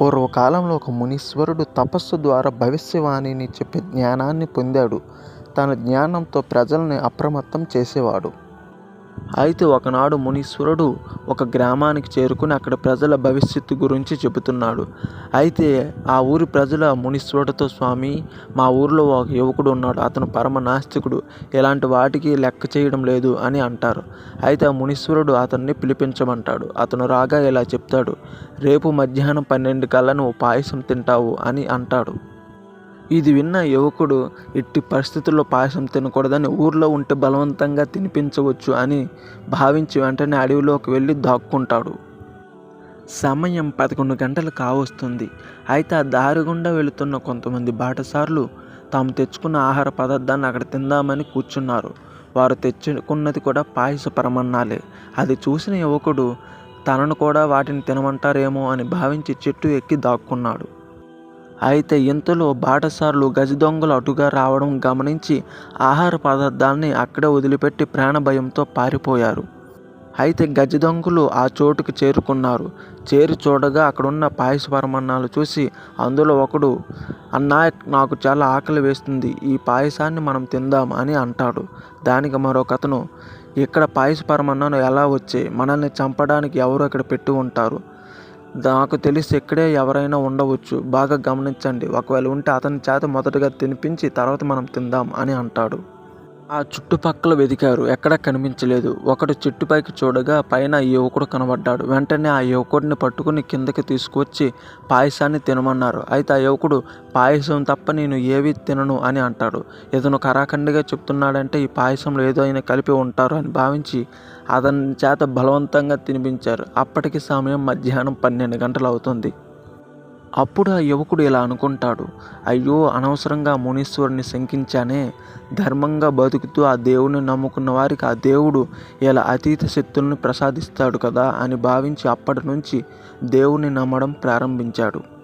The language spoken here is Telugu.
పూర్వకాలంలో ఒక మునీశ్వరుడు తపస్సు ద్వారా భవిష్యవాణిని చెప్పే జ్ఞానాన్ని పొందాడు. తన జ్ఞానంతో ప్రజల్ని అప్రమత్తం చేసేవాడు. అయితే ఒకనాడు మునీశ్వరుడు ఒక గ్రామానికి చేరుకుని అక్కడ ప్రజల భవిష్యత్తు గురించి చెబుతున్నాడు. అయితే ఆ ఊరి ప్రజల మునీశ్వరుడితో స్వామి మా ఊరిలో ఒక యువకుడు ఉన్నాడు. అతను పరమ నాస్తికుడు. ఇలాంటి వాటికి లెక్క చేయడం లేదు అని అంటారు. అయితే ఆ మునీశ్వరుడు అతన్ని పిలిపించమంటాడు. అతను రాగా ఇలా చెప్తాడు. రేపు మధ్యాహ్నం పన్నెండు కల్లా నువ్వు పాయసం తింటావు అని అంటాడు. ఇది విన్న యువకుడు ఎట్టి పరిస్థితుల్లో పాయసం తినకూడదని ఊర్లో ఉంటే బలవంతంగా తినిపించవచ్చు అని భావించి వెంటనే అడవిలోకి వెళ్ళి దాక్కుంటాడు. సమయం పదకొండు గంటలు కావస్తుంది. అయితే ఆ దారి గుండా వెళుతున్న కొంతమంది బాటసార్లు తాము తెచ్చుకున్న ఆహార పదార్థాన్ని అక్కడ తిందామని కూర్చున్నారు. వారు తెచ్చుకున్నది కూడా పాయస పరమన్నాలే. అది చూసిన యువకుడు తనను కూడా వాటిని తినమంటారేమో అని భావించి చెట్టు ఎక్కి దాక్కున్నాడు. అయితే ఇంతలో బాటసార్లు గజ దొంగలు అటుగా రావడం గమనించి ఆహార పదార్థాన్ని అక్కడే వదిలిపెట్టి ప్రాణభయంతో పారిపోయారు. అయితే గజదొంగలు ఆ చోటుకు చేరుకున్నారు. చేరి చూడగా అక్కడున్న పాయస పరమాన్నాలు చూసి అందులో ఒకడు అన్నా నాకు చాలా ఆకలి వేస్తుంది. ఈ పాయసాన్ని మనం తిందాం అని అంటాడు. దానికి మరొకతను ఇక్కడ పాయస పరమన్నాలు ఎలా వచ్చాయి? మనల్ని చంపడానికి ఎవరు అక్కడ పెట్టి ఉంటారు? నాకు తెలిసి ఇక్కడే ఎవరైనా ఉండవచ్చు. బాగా గమనించండి. ఒకవేళ ఉంటే అతని చేత మొదటగా తినిపించి తర్వాత మనం తిందాం అని అంటాడు. ఆ చుట్టుపక్కల వెతికారు. ఎక్కడా కనిపించలేదు. ఒకడు చెట్టుపైకి చూడగా పైన యువకుడు కనబడ్డాడు. వెంటనే ఆ యువకుడిని పట్టుకుని కిందకి తీసుకువచ్చి పాయసాన్ని తినమన్నారు. అయితే ఆ యువకుడు పాయసం తప్ప నేను ఏవి తినను అని అంటాడు. ఇతను కరాఖండిగా చెప్తున్నాడంటే ఈ పాయసంలో ఏదో అయినా కలిపి ఉంటారు అని భావించి అతని చేత బలవంతంగా తినిపించారు. అప్పటికి సమయం మధ్యాహ్నం పన్నెండు గంటలు అవుతుంది అప్పుడు ఆ యువకుడు ఇలా అనుకుంటాడు అయ్యో అనవసరంగా మునీశ్వరుని శంకించానే. ధర్మంగా బతుకుతూ ఆ దేవుని నమ్ముకున్న వారికి ఆ దేవుడు ఇలా అతీత శక్తులను ప్రసాదిస్తాడు కదా అని భావించి అప్పటి నుంచి దేవుని నమ్మడం ప్రారంభించాడు.